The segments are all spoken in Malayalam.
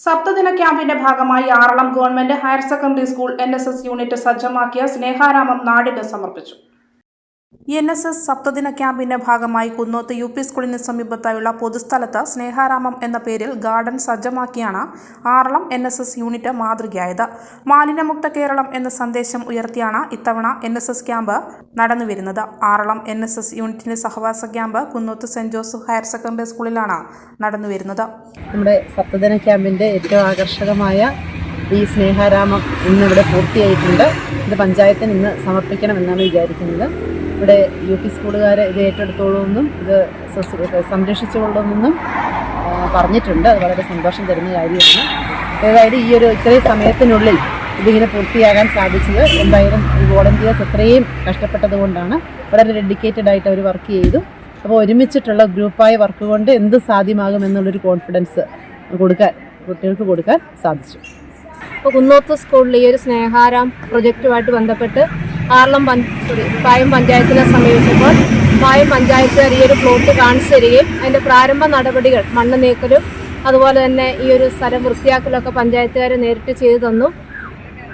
സപ്തദിന ക്യാമ്പിന്റെ ഭാഗമായി Aralam government higher secondary school N unit സജ്ജമാക്കിയ സ്നേഹാരാമം നാടിന് സമർപ്പിച്ചു. എൻ എസ് എസ് സപ്തദിന ക്യാമ്പിന്റെ ഭാഗമായി കുന്നോത്ത് യു പി സ്കൂളിന് സമീപത്തായുള്ള പൊതുസ്ഥലത്ത് സ്നേഹാരാമം എന്ന പേരിൽ garden സജ്ജമാക്കിയാണ് Aralam N S S unit മാതൃകയായത്. മാലിന്യമുക്ത കേരളം എന്ന സന്ദേശം ഉയർത്തിയാണ് ഇത്തവണ എൻ എസ് എസ് ക്യാമ്പ് നടന്നുവരുന്നത്. ആറളം എൻ എസ് എസ് യൂണിറ്റിന്റെ സഹവാസ camp Kunnoth saint Joseph higher secondary സ്കൂളിലാണ് നടന്നുവരുന്നത്. നമ്മുടെ സപ്തദിന ക്യാമ്പിന്റെ ഏറ്റവും ആകർഷകമായ ഈ സ്നേഹാരാമം ഇന്നിവിടെ പൂർത്തിയായിട്ടുണ്ട്. ഇത് പഞ്ചായത്തിന് ഇന്ന് സമർപ്പിക്കണമെന്നാണ് വിചാരിക്കുന്നത്. ഇവിടെ യു പി സ്കൂളുകാർ ഇത് ഏറ്റെടുത്തോളുമെന്നും ഇത് ആ, പറഞ്ഞിട്ടുണ്ട്. അത് വളരെ സന്തോഷം തരുന്ന കാര്യമാണ്. ഏതായാലും ഈ ഒരു ഇത്രയും സമയത്തിനുള്ളിൽ ഇതിങ്ങനെ പൂർത്തിയാകാൻ സാധിച്ചത് എന്തായാലും ഈ വോളണ്ടിയേഴ്സ് എത്രയും കഷ്ടപ്പെട്ടത് കൊണ്ടാണ്. വളരെ ഡെഡിക്കേറ്റഡ് ആയിട്ട് അവർ വർക്ക് ചെയ്തു. അപ്പോൾ ഒരുമിച്ചിട്ടുള്ള ഗ്രൂപ്പായ വർക്ക് കൊണ്ട് എന്ത് സാധ്യമാകുമെന്നുള്ളൊരു കോൺഫിഡൻസ് കൊടുക്കാൻ കുട്ടികൾക്ക് കൊടുക്കാൻ സാധിച്ചു. അപ്പോൾ കുന്നോത്ത് സ്കൂളിൽ ഈ ഒരു സ്നേഹാരാം പ്രൊജക്റ്റുമായിട്ട് ബന്ധപ്പെട്ട് ആർളം പഞ്ച് സോറി പായം പഞ്ചായത്തിനെ സമീപിച്ചപ്പോൾ പായം പഞ്ചായത്തുകാർ ഈ ഒരു പ്ലോട്ട് കാണിച്ചു തരികയും അതിന്റെ പ്രാരംഭ നടപടികൾ മണ്ണ് നീക്കലും അതുപോലെ തന്നെ ഈ ഒരു സ്ഥലം വൃത്തിയാക്കലൊക്കെ പഞ്ചായത്തുകാർ നേരിട്ട് ചെയ്തു തന്നു.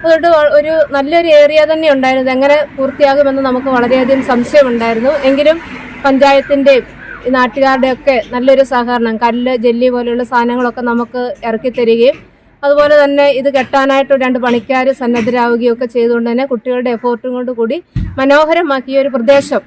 അതുകൊണ്ട് ഒരു നല്ലൊരു ഏരിയ തന്നെ ഉണ്ടായിരുന്നു. എങ്ങനെ പൂർത്തിയാകുമെന്ന് നമുക്ക് വളരെയധികം സംശയമുണ്ടായിരുന്നു. എങ്കിലും പഞ്ചായത്തിന്റെയും നാട്ടുകാരുടെയൊക്കെ നല്ലൊരു സഹകരണം കല്ല് ജെല്ലി പോലെയുള്ള സാധനങ്ങളൊക്കെ നമുക്ക് ഇറക്കി തരികയും അതുപോലെ തന്നെ ഇത് കെട്ടാനായിട്ട് രണ്ട് പണിക്കാർ സന്നദ്ധരാവുകയൊക്കെ ചെയ്തുകൊണ്ട് തന്നെ കുട്ടികളുടെ എഫോർട്ടും കൊണ്ട് കൂടി മനോഹരമാക്കിയ ഒരു പ്രദേശം.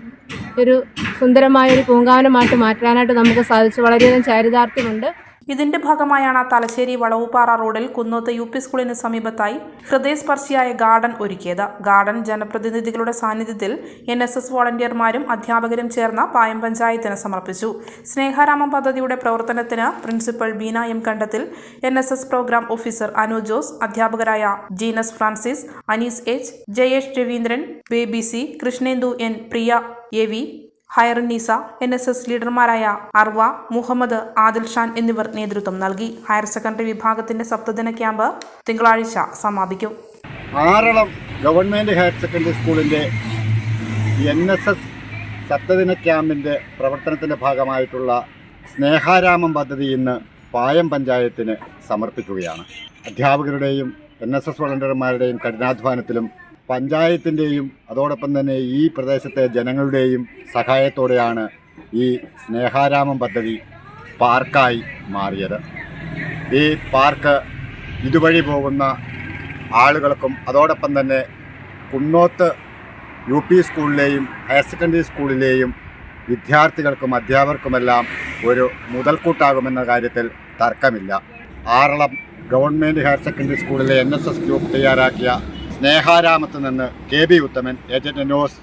ഒരു സുന്ദരമായ ഒരു പൂങ്കാവനമായിട്ട് മാറ്റാനായിട്ട് നമുക്ക് സാധിച്ചു. വളരെയധികം ചാരിതാർത്ഥ്യമുണ്ട്. ഇതിന്റെ ഭാഗമായാണ് തലശ്ശേരി വളവുപാറ റോഡിൽ കുന്നോത്ത് യു പി സ്കൂളിന് സമീപത്തായി ഹൃദയസ്പർശിയായ ഗാർഡൻ ഒരുക്കിയത്. ഗാർഡൻ ജനപ്രതിനിധികളുടെ സാന്നിധ്യത്തിൽ എൻ എസ് എസ് വോളണ്ടിയർമാരും അധ്യാപകരും ചേർന്ന് പായം പഞ്ചായത്തിന് സമർപ്പിച്ചു. സ്നേഹാരാമം പദ്ധതിയുടെ പ്രവർത്തനത്തിന് principal Beena M Kandathil N S S programme officer Anu Jose അധ്യാപകരായ Jeenas Francis Anees H Jayesh Raveendran Baby C Krishnendu N Priya A V Hairunnisa N S S ലീഡർമാരായ Arva Muhammad Adil Shan എന്നിവർ നേതൃത്വം നൽകി. ഹയർ സെക്കൻഡറി വിഭാഗത്തിന്റെ സപ്തദിന ക്യാമ്പ് തിങ്കളാഴ്ച സമാപിക്കും. ആറളം ഗവൺമെന്റ് ഹയർ സെക്കൻഡറി സ്കൂളിന്റെ എൻ എസ് എസ് സപ്തദിന ക്യാമ്പിന്റെ പ്രവർത്തനത്തിന്റെ ഭാഗമായിട്ടുള്ള സ്നേഹാരാമം പദ്ധതി ഇന്ന് പായം പഞ്ചായത്തിന് സമർപ്പിക്കുകയാണ്. അധ്യാപകരുടെയും എൻ എസ് എസ് വളണ്ടിയർമാരുടെയും കഠിനാധ്വാനത്തിലും പഞ്ചായത്തിന്റെയും അതോടൊപ്പം തന്നെ ഈ പ്രദേശത്തെ ജനങ്ങളുടെയും സഹായത്തോടെയാണ് ഈ സ്നേഹാരാമം പദ്ധതി പാർക്കായി മാറിയത്. ഈ പാർക്ക് ഇതുവഴി പോകുന്ന ആളുകൾക്കും അതോടൊപ്പം തന്നെ കുന്നോത്ത് യു പി സ്കൂളിലെയും ഹയർ സെക്കൻഡറി സ്കൂളിലെയും വിദ്യാർത്ഥികൾക്കും അധ്യാപകർക്കുമെല്ലാം ഒരു മുതൽക്കൂട്ടാകുമെന്ന കാര്യത്തിൽ തർക്കമില്ല. ആറളം ഗവൺമെന്റ് ഹയർ സെക്കൻഡറി സ്കൂളിലെ എൻ എസ് എസ് ഗ്രൂപ്പ് തയ്യാറാക്കിയ സ്നേഹാരാമത്ത് നിന്ന് K B Uthaman agent news